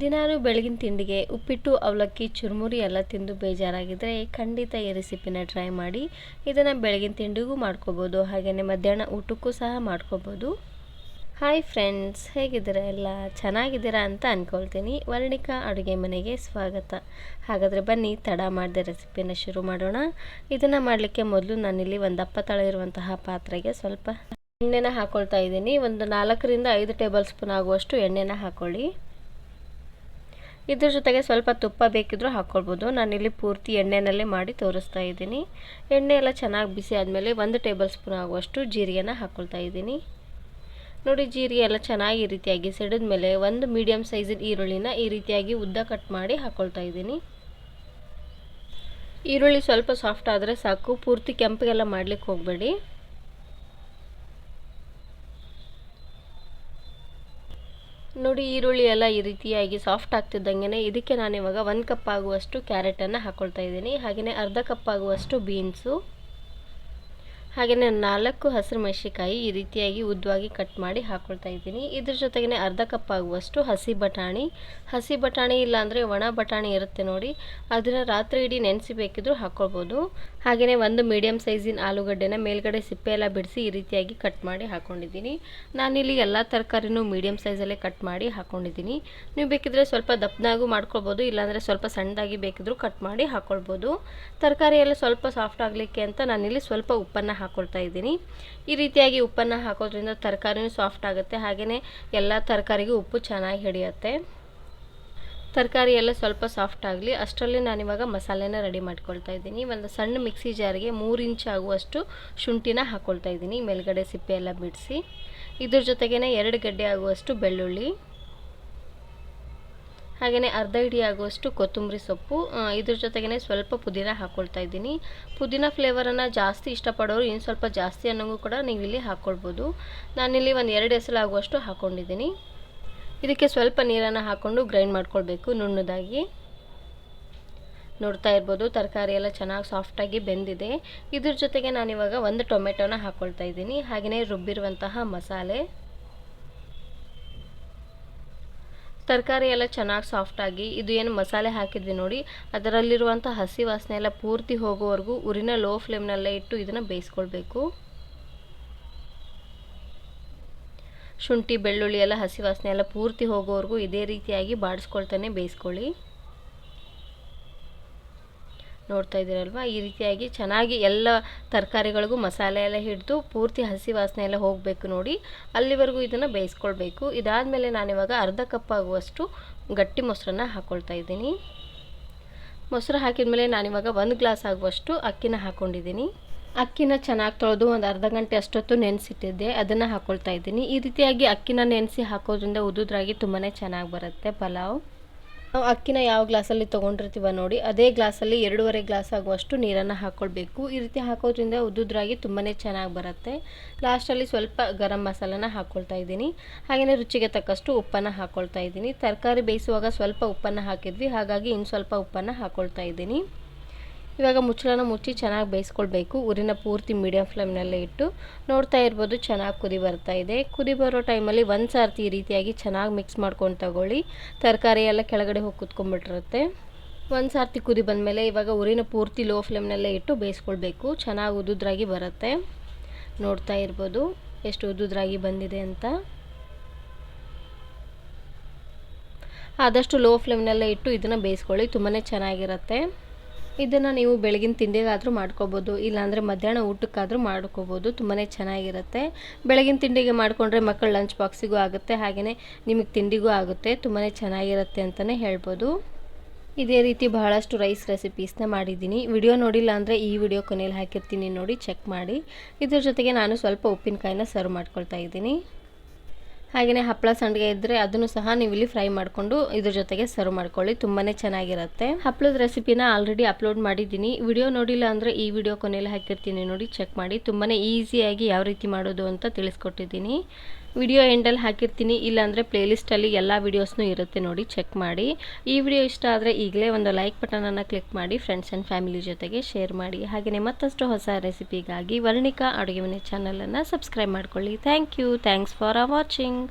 ದಿನಾನು ಬೆಳಗಿನ ತಿಂಡಿಗೆ ಉಪ್ಪಿಟ್ಟು, ಅವಲಕ್ಕಿ, ಚುರುಮುರಿ ಎಲ್ಲ ತಿಂದು ಬೇಜಾರಾಗಿದ್ದರೆ ಖಂಡಿತ ಈ ರೆಸಿಪಿನ ಟ್ರೈ ಮಾಡಿ. ಇದನ್ನು ಬೆಳಗಿನ ತಿಂಡಿಗೂ ಮಾಡ್ಕೋಬೋದು. ಹಾಗೆಯೇ ಮಧ್ಯಾಹ್ನ ಊಟಕ್ಕೂ ಸಹ ಮಾಡ್ಕೋಬೋದು. ಹಾಯ್ ಫ್ರೆಂಡ್ಸ್, ಹೇಗಿದ್ದೀರಾ ಎಲ್ಲ? ಚೆನ್ನಾಗಿದ್ದೀರಾ ಅಂತ ಅಂದ್ಕೊಳ್ತೀನಿ ವರ್ಣಿಕಾ ಅಡುಗೆ ಮನೆಗೆ ಸ್ವಾಗತ. ಹಾಗಾದರೆ ಬನ್ನಿ, ತಡ ಮಾಡಿದೆ ರೆಸಿಪಿನ ಶುರು ಮಾಡೋಣ. ಇದನ್ನು ಮಾಡಲಿಕ್ಕೆ ಮೊದಲು ನಾನಿಲ್ಲಿ ಒಂದು ದಪ್ಪ ತಳ ಇರುವಂತಹ ಪಾತ್ರೆಗೆ ಸ್ವಲ್ಪ ಎಣ್ಣೆನ ಹಾಕ್ಕೊಳ್ತಾ ಇದ್ದೀನಿ. ಒಂದು ನಾಲ್ಕರಿಂದ ಐದು ಟೇಬಲ್ ಸ್ಪೂನ್ ಆಗುವಷ್ಟು ಎಣ್ಣೆನ ಹಾಕ್ಕೊಳ್ಳಿ ಇದ್ರ ಜೊತೆಗೆ ಸ್ವಲ್ಪ ತುಪ್ಪ ಬೇಕಿದ್ರೂ ಹಾಕ್ಕೊಳ್ಬೋದು ನಾನಿಲ್ಲಿ ಪೂರ್ತಿ ಎಣ್ಣೆನಲ್ಲೇ ಮಾಡಿ ತೋರಿಸ್ತಾ ಇದ್ದೀನಿ. ಎಣ್ಣೆ ಎಲ್ಲ ಚೆನ್ನಾಗಿ ಬಿಸಿ ಆದಮೇಲೆ ಒಂದು ಟೇಬಲ್ ಸ್ಪೂನ್ ಆಗುವಷ್ಟು ಜೀರಿಗೆನ ಹಾಕ್ಕೊಳ್ತಾ ಇದ್ದೀನಿ. ನೋಡಿ, ಜೀರಿಗೆ ಎಲ್ಲ ಚೆನ್ನಾಗಿ ಈ ರೀತಿಯಾಗಿ ಸಿಡಿದ ಮೇಲೆ ಒಂದು ಮೀಡಿಯಮ್ ಸೈಜಿನ ಈರುಳ್ಳಿನ ಈ ರೀತಿಯಾಗಿ ಉದ್ದ ಕಟ್ ಮಾಡಿ ಹಾಕ್ಕೊಳ್ತಾ ಇದ್ದೀನಿ. ಈರುಳ್ಳಿ ಸ್ವಲ್ಪ ಸಾಫ್ಟ್ ಆದರೆ ಸಾಕು. ಪೂರ್ತಿ ಕೆಂಪಿಗೆಲ್ಲ ಮಾಡಲಿಕ್ಕೆ ಹೋಗಬೇಡಿ. ನೋಡಿ, ಈರುಳ್ಳಿ ಎಲ್ಲ ಈ ರೀತಿಯಾಗಿ ಸಾಫ್ಟ್ ಆಗ್ತಿದ್ದಂಗೆ ಇದಕ್ಕೆ ನಾನು ಇವಾಗ ಒಂದು ಕಪ್ ಆಗುವಷ್ಟು ಕ್ಯಾರೆಟನ್ನು ಹಾಕ್ಕೊಳ್ತಾ ಇದ್ದೀನಿ. ಹಾಗೆಯೇ ಅರ್ಧ ಕಪ್ ಆಗುವಷ್ಟು ಬೀನ್ಸು ಹಾಗೆಯೇ ನಾಲ್ಕು ಹಸಿರು ಮೆಣಸಿಕಾಯಿ ಈ ರೀತಿಯಾಗಿ ಉದ್ದವಾಗಿ ಕಟ್ ಮಾಡಿ ಹಾಕ್ಕೊಳ್ತಾ ಇದ್ದೀನಿ. ಇದ್ರ ಜೊತೆಗೆ ಅರ್ಧ ಕಪ್ ಆಗುವಷ್ಟು ಹಸಿ ಬಟಾಣಿ. ಹಸಿ ಬಟಾಣಿ ಇಲ್ಲಾಂದರೆ ಒಣ ಬಟಾಣಿ ಇರುತ್ತೆ ನೋಡಿ. ಅದನ್ನು ರಾತ್ರಿ ಇಡೀ ನೆನೆಸಿ ಬೇಕಿದ್ರೂ ಹಾಕ್ಕೊಳ್ಬೋದು ಹಾಗೆಯೇ ಒಂದು ಮೀಡಿಯಮ್ ಸೈಜಿನ ಆಲೂಗಡ್ಡೆನ ಮೇಲ್ಗಡೆ ಸಿಪ್ಪೆ ಎಲ್ಲ ಬಿಡಿಸಿ ಈ ರೀತಿಯಾಗಿ ಕಟ್ ಮಾಡಿ ಹಾಕ್ಕೊಂಡಿದ್ದೀನಿ ನಾನಿಲ್ಲಿ ಎಲ್ಲ ತರಕಾರಿನೂ ಮೀಡಿಯಮ್ ಸೈಜಲ್ಲೇ ಕಟ್ ಮಾಡಿ ಹಾಕ್ಕೊಂಡಿದ್ದೀನಿ ನೀವು ಬೇಕಿದ್ರೆ ಸ್ವಲ್ಪ ದಪ್ಪನಾಗೂ ಮಾಡ್ಕೊಳ್ಬೋದು, ಇಲ್ಲಾಂದರೆ ಸ್ವಲ್ಪ ಸಣ್ಣದಾಗಿ ಬೇಕಿದ್ರೂ ಕಟ್ ಮಾಡಿ ಹಾಕ್ಕೊಳ್ಬೋದು ತರಕಾರಿ ಎಲ್ಲ ಸ್ವಲ್ಪ ಸಾಫ್ಟ್ ಆಗಲಿಕ್ಕೆ ಅಂತ ನಾನಿಲ್ಲಿ ಸ್ವಲ್ಪ ಉಪ್ಪನ್ನು ಹಾಕ್ಕೊಳ್ತಾ ಇದ್ದೀನಿ. ಈ ರೀತಿಯಾಗಿ ಉಪ್ಪನ್ನು ಹಾಕೋದ್ರಿಂದ ತರಕಾರಿನೂ ಸಾಫ್ಟ್ ಆಗುತ್ತೆ. ಹಾಗೆಯೇ ಎಲ್ಲ ತರಕಾರಿಗೂ ಉಪ್ಪು ಚೆನ್ನಾಗಿ ಹಿಡಿಯುತ್ತೆ. ತರಕಾರಿ ಎಲ್ಲ ಸ್ವಲ್ಪ ಸಾಫ್ಟ್ ಆಗಲಿ, ಅಷ್ಟರಲ್ಲಿ ನಾನಿವಾಗ ಮಸಾಲೆನ ರೆಡಿ ಮಾಡ್ಕೊಳ್ತಾ ಇದ್ದೀನಿ. ಒಂದು ಸಣ್ಣ ಮಿಕ್ಸಿ ಜಾರಿಗೆ ಮೂರು ಇಂಚ್ ಆಗುವಷ್ಟು ಶುಂಠಿನ ಹಾಕ್ಕೊಳ್ತಾ ಇದ್ದೀನಿ. ಮೇಲ್ಗಡೆ ಸಿಪ್ಪೆ ಎಲ್ಲ ಬಿಡಿಸಿ. ಇದ್ರ ಜೊತೆಗೇ ಎರಡು ಗಡ್ಡೆ ಆಗುವಷ್ಟು ಬೆಳ್ಳುಳ್ಳಿ. ಹಾಗೆಯೇ ಅರ್ಧ ಇಡಿ ಆಗುವಷ್ಟು ಕೊತ್ತಂಬರಿ ಸೊಪ್ಪು. ಇದ್ರ ಜೊತೆಗೇ ಸ್ವಲ್ಪ ಪುದೀನ ಹಾಕ್ಕೊಳ್ತಾ ಇದ್ದೀನಿ. ಪುದೀನ ಫ್ಲೇವರನ್ನು ಜಾಸ್ತಿ ಇಷ್ಟಪಡೋರು ಇನ್ನು ಸ್ವಲ್ಪ ಜಾಸ್ತಿ ಅನ್ನೋಂಗೂ ಕೂಡ ನೀವು ಇಲ್ಲಿ ಹಾಕ್ಕೊಳ್ಬೋದು ನಾನಿಲ್ಲಿ ಒಂದು ಎರಡು ಹೆಸರು ಆಗುವಷ್ಟು ಹಾಕ್ಕೊಂಡಿದ್ದೀನಿ ಇದಕ್ಕೆ ಸ್ವಲ್ಪ ನೀರನ್ನು ಹಾಕ್ಕೊಂಡು ಗ್ರೈಂಡ್ ಮಾಡ್ಕೊಳ್ಬೇಕು ನುಣ್ಣದಾಗಿ. ನೋಡ್ತಾ ಇರ್ಬೋದು ತರಕಾರಿ ಎಲ್ಲ ಚೆನ್ನಾಗಿ ಸಾಫ್ಟಾಗಿ ಬೆಂದಿದೆ. ಇದ್ರ ಜೊತೆಗೆ ನಾನಿವಾಗ ಒಂದು ಟೊಮೆಟೊನ ಹಾಕ್ಕೊಳ್ತಾ ಇದ್ದೀನಿ. ಹಾಗೆಯೇ ರುಬ್ಬಿರುವಂತಹ ಮಸಾಲೆ. ತರಕಾರಿ ಎಲ್ಲ ಚೆನ್ನಾಗಿ ಸಾಫ್ಟಾಗಿ ಇದು ಏನು ಮಸಾಲೆ ಹಾಕಿದ್ವಿ ನೋಡಿ ಅದರಲ್ಲಿರುವಂಥ ಹಸಿ ವಾಸನೆ ಎಲ್ಲ ಪೂರ್ತಿ ಹೋಗೋವರೆಗೂ ಉರಿನ ಲೋ ಫ್ಲೇಮ್ನಲ್ಲೇ ಇಟ್ಟು ಇದನ್ನು ಬೇಯಿಸ್ಕೊಳ್ಬೇಕು. ಶುಂಠಿ, ಬೆಳ್ಳುಳ್ಳಿ ಎಲ್ಲ ಹಸಿ ವಾಸನೆ ಎಲ್ಲ ಪೂರ್ತಿ ಹೋಗೋವರೆಗೂ ಇದೇ ರೀತಿಯಾಗಿ ಬಾಡಿಸ್ಕೊಳ್ತಾನೆ, ಬೇಯಿಸ್ಕೊಳ್ಳಿ. ನೋಡ್ತಾ ಇದ್ದೀರಲ್ವ? ಈ ರೀತಿಯಾಗಿ ಚೆನ್ನಾಗಿ ಎಲ್ಲ ತರಕಾರಿಗಳಿಗೂ ಮಸಾಲೆ ಎಲ್ಲ ಹಿಡಿದು ಪೂರ್ತಿ ಹಸಿ ವಾಸನೆ ಎಲ್ಲ ಹೋಗಬೇಕು ನೋಡಿ. ಅಲ್ಲಿವರೆಗೂ ಇದನ್ನು ಬೇಯಿಸ್ಕೊಳ್ಬೇಕು. ಇದಾದಮೇಲೆ ನಾನಿವಾಗ ಅರ್ಧ ಕಪ್ ಆಗುವಷ್ಟು ಗಟ್ಟಿ ಮೊಸರನ್ನ ಹಾಕ್ಕೊಳ್ತಾ ಇದ್ದೀನಿ. ಮೊಸರು ಹಾಕಿದ ಮೇಲೆ ನಾನಿವಾಗ ಒಂದು ಗ್ಲಾಸ್ ಆಗುವಷ್ಟು ಅಕ್ಕಿನ ಹಾಕ್ಕೊಂಡಿದ್ದೀನಿ ಅಕ್ಕಿನ ಚೆನ್ನಾಗಿ ತೊಳೆದು ಒಂದು ಅರ್ಧ ಗಂಟೆ ಅಷ್ಟೊತ್ತು ನೆನೆಸಿಟ್ಟಿದ್ದೆ, ಅದನ್ನು ಹಾಕ್ಕೊಳ್ತಾ ಇದ್ದೀನಿ. ಈ ರೀತಿಯಾಗಿ ಅಕ್ಕಿನ ನೆನೆಸಿ ಹಾಕೋದ್ರಿಂದ ಉದುದ್ರಾಗಿ ತುಂಬಾ ಚೆನ್ನಾಗಿ ಬರುತ್ತೆ. ಪಲಾವ್. ನಾವು ಅಕ್ಕಿನ ಯಾವ ಗ್ಲಾಸಲ್ಲಿ ತೊಗೊಂಡಿರ್ತೀವ ನೋಡಿ, ಅದೇ ಗ್ಲಾಸಲ್ಲಿ ಎರಡೂವರೆ ಗ್ಲಾಸ್ ಆಗುವಷ್ಟು ನೀರನ್ನು ಹಾಕ್ಕೊಳ್ಬೇಕು ಈ ರೀತಿ ಹಾಕೋದ್ರಿಂದ ಉದ್ದುದ್ರಾಗಿ ತುಂಬಾ ಚೆನ್ನಾಗಿ ಬರುತ್ತೆ. ಲಾಸ್ಟಲ್ಲಿ ಸ್ವಲ್ಪ ಗರಂ ಮಸಾಲನ ಹಾಕ್ಕೊಳ್ತಾ ಇದ್ದೀನಿ. ಹಾಗೆಯೇ ರುಚಿಗೆ ತಕ್ಕಷ್ಟು ಉಪ್ಪನ್ನು ಹಾಕ್ಕೊಳ್ತಾ ಇದ್ದೀನಿ. ತರಕಾರಿ ಬೇಯಿಸುವಾಗ ಸ್ವಲ್ಪ ಉಪ್ಪನ್ನು ಹಾಕಿದ್ವಿ, ಹಾಗಾಗಿ ಇನ್ನು ಸ್ವಲ್ಪ ಉಪ್ಪನ್ನು ಹಾಕ್ಕೊಳ್ತಾ ಇದ್ದೀನಿ. ಇವಾಗ ಮುಚ್ಚಳನ ಮುಚ್ಚಿ ಚೆನ್ನಾಗಿ ಬೇಯಿಸ್ಕೊಳ್ಬೇಕು. ಊರಿನ ಪೂರ್ತಿ ಮೀಡಿಯಂ ಫ್ಲೇಮ್ನಲ್ಲೇ ಇಟ್ಟು ನೋಡ್ತಾ ಇರ್ಬೋದು ಚೆನ್ನಾಗಿ ಕುದಿ ಬರ್ತಾ ಇದೆ. ಕುದಿ ಬರೋ ಟೈಮಲ್ಲಿ ಒಂದು ಸಾರ್ತಿ ಈ ರೀತಿಯಾಗಿ ಚೆನ್ನಾಗಿ ಮಿಕ್ಸ್ ಮಾಡ್ಕೊಂಡು ತಗೊಳ್ಳಿ. ತರಕಾರಿ ಎಲ್ಲ ಕೆಳಗಡೆ ಹೋಗಿ ಕುತ್ಕೊಂಡ್ಬಿಟ್ಟಿರುತ್ತೆ. ಒಂದು ಸಾರ್ತಿ ಕುದಿ ಬಂದಮೇಲೆ ಇವಾಗ ಊರಿನ ಪೂರ್ತಿ ಲೋ ಫ್ಲೇಮ್ನಲ್ಲೇ ಇಟ್ಟು ಬೇಯಿಸ್ಕೊಳ್ಬೇಕು. ಚೆನ್ನಾಗಿ ಉದುದ್ರಾಗಿ ಬರುತ್ತೆ. ನೋಡ್ತಾ ಇರ್ಬೋದು ಎಷ್ಟು ಉದುದ್ರಾಗಿ ಬಂದಿದೆ ಅಂತ. ಆದಷ್ಟು ಲೋ ಫ್ಲೇಮ್ನಲ್ಲೇ ಇಟ್ಟು ಇದನ್ನು ಬೇಯಿಸ್ಕೊಳ್ಳಿ. ತುಂಬಾ ಚೆನ್ನಾಗಿರುತ್ತೆ. ಇದನ್ನು ನೀವು ಬೆಳಗಿನ ತಿಂಡಿಗಾದರೂ ಮಾಡ್ಕೋಬೋದು, ಇಲ್ಲಾಂದರೆ ಮಧ್ಯಾಹ್ನ ಊಟಕ್ಕಾದರೂ ಮಾಡ್ಕೋಬೋದು ತುಂಬಾ ಚೆನ್ನಾಗಿರುತ್ತೆ. ಬೆಳಗಿನ ತಿಂಡಿಗೆ ಮಾಡಿಕೊಂಡ್ರೆ ಮಕ್ಕಳು ಲಂಚ್ ಬಾಕ್ಸಿಗೂ ಆಗುತ್ತೆ ಹಾಗೆಯೇ ನಿಮಗೆ ತಿಂಡಿಗೂ ಆಗುತ್ತೆ ತುಂಬಾ ಚೆನ್ನಾಗಿರುತ್ತೆ ಅಂತಲೇ ಹೇಳ್ಬೋದು. ಇದೇ ರೀತಿ ಬಹಳಷ್ಟು ರೈಸ್ ರೆಸಿಪೀಸ್ನ ಮಾಡಿದ್ದೀನಿ. ವಿಡಿಯೋ ನೋಡಿಲ್ಲ ಅಂದರೆ ಈ ವಿಡಿಯೋ ಕೊನೆಯಲ್ಲಿ ಹಾಕಿರ್ತೀನಿ ನೋಡಿ ಚೆಕ್ ಮಾಡಿ. ಇದ್ರ ಜೊತೆಗೆ ನಾನು ಸ್ವಲ್ಪ ಉಪ್ಪಿನಕಾಯಿನ ಸರ್ವ್ ಮಾಡ್ಕೊಳ್ತಾ ಇದ್ದೀನಿ. ಹಾಗೆಯೇ ಹಪ್ಪಳ ಸಂಡಿಗೆ ಇದ್ದರೆ ಅದನ್ನು ಸಹ ನೀವು ಇಲ್ಲಿ ಫ್ರೈ ಮಾಡಿಕೊಂಡು ಇದ್ರ ಜೊತೆಗೆ ಸರ್ವ್ ಮಾಡ್ಕೊಳ್ಳಿ. ತುಂಬಾ ಚೆನ್ನಾಗಿರುತ್ತೆ. ಹಪ್ಪಳದ ರೆಸಿಪಿನ ಆಲ್ರೆಡಿ ಅಪ್ಲೋಡ್ ಮಾಡಿದ್ದೀನಿ. ವಿಡಿಯೋ ನೋಡಿಲ್ಲ ಅಂದರೆ ಈ ವಿಡಿಯೋ ಕೊನೆಯಲ್ಲಿ ಹಾಕಿರ್ತೀನಿ ನೋಡಿ, ಚೆಕ್ ಮಾಡಿ. ತುಂಬಾ ಈಸಿಯಾಗಿ ಯಾವ ರೀತಿ ಮಾಡೋದು ಅಂತ ತಿಳಿಸ್ಕೊಟ್ಟಿದ್ದೀನಿ. ವಿಡಿಯೋ ಎಂಡಲ್ಲಿ ಹಾಕಿರ್ತೀನಿ. ಇಲ್ಲಾಂದರೆ ಪ್ಲೇಲಿಸ್ಟಲ್ಲಿ ಎಲ್ಲ ವೀಡಿಯೋಸ್ನೂ ಇರುತ್ತೆ ನೋಡಿ, ಚೆಕ್ ಮಾಡಿ. ಈ ವಿಡಿಯೋ ಇಷ್ಟ ಆದರೆ ಈಗಲೇ ಒಂದು ಲೈಕ್ ಬಟನನ್ನು ಕ್ಲಿಕ್ ಮಾಡಿ, ಫ್ರೆಂಡ್ಸ್ ಆ್ಯಂಡ್ ಫ್ಯಾಮಿಲಿ ಜೊತೆಗೆ ಶೇರ್ ಮಾಡಿ. ಹಾಗೆಯೇ ಮತ್ತಷ್ಟು ಹೊಸ ರೆಸಿಪಿಗಾಗಿ ವರ್ಣಿಕಾ ಅಡುಗೆ ಮನೆ ಚಾನಲನ್ನು ಸಬ್ಸ್ಕ್ರೈಬ್ ಮಾಡ್ಕೊಳ್ಳಿ. Thank you. Thanks for watching.